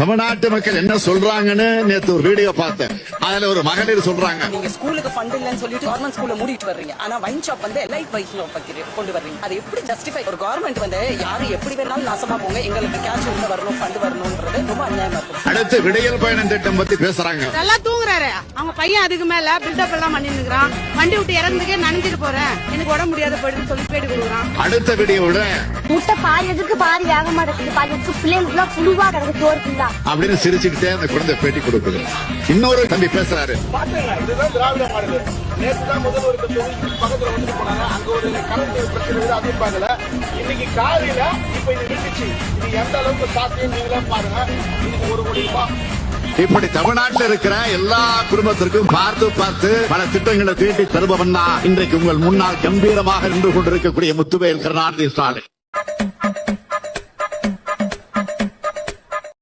தமிழ்நாட்டு மக்கள் என்ன சொல்றாங்கன்னு நேத்து ஒரு வீடியோ பார்த்தேன். அதுல ஒரு மகளிர் சொல்றாங்க. நீங்க ஸ்கூலுக்கு ஃபண்ட் இல்லைன்னு சொல்லிட்டு கவர்மெண்ட் ஸ்கூல்ல மூடிட்டு வர்றீங்க. ஆனா வைன் ஷாப் வந்து லைஃப் வைஸ் கொண்டு வர்றீங்க. அது எப்படி ஜஸ்டிஃபை ஒரு கவர்மெண்ட் வந்து யாரு எப்படி வேணாலும் நாசமா போங்க எங்களுக்கு கேஷ் உள்ள வரணும் ஃபண்ட் வரணும்ன்றது ரொம்ப அநியாயமா இருக்கும் அடுத்து விடியல் பயணம் திட்டம் பத்தி பேசுறாங்க. நல்லா தூங்குறாரு. அவங்க பையன் அதுக்கு மேல பில்டப் எல்லாம் பண்ணி நிக்கிறான் வண்டி விட்டு இறந்துக்கே நனைஞ்சிட்டு போறேன். எனக்கு உடம்பு முடியாத போயிடுன்னு சொல்லி பேடி கொடுக்குறான். அடுத்த வீடியோட முட்டை பாதி எதுக்கு பாதி வேக மாட்டேங்குது பாதி எதுக்கு பிள்ளைங்களுக்குலாம் புழுவா கிடக்கு சோறுக்குங்களா அப்படின்னு சிரிச்சுக்கிட்டே அந்த குழந்தை பேட்டி கொடுக்குது. இன்னொரு தம்பி பேசுறாரு. இப்படி தமிழ்நாட்டில் இருக்கிற எல்லா குடும்பத்திற்கும் பார்த்து பார்த்து பல திட்டங்களை தீட்டி தருபவன் தான் இன்றைக்கு உங்கள் முன்னால் கம்பீரமாக நின்று கொண்டிருக்கக்கூடிய முத்துவேல் கருணாநிதி ஸ்டாலின்.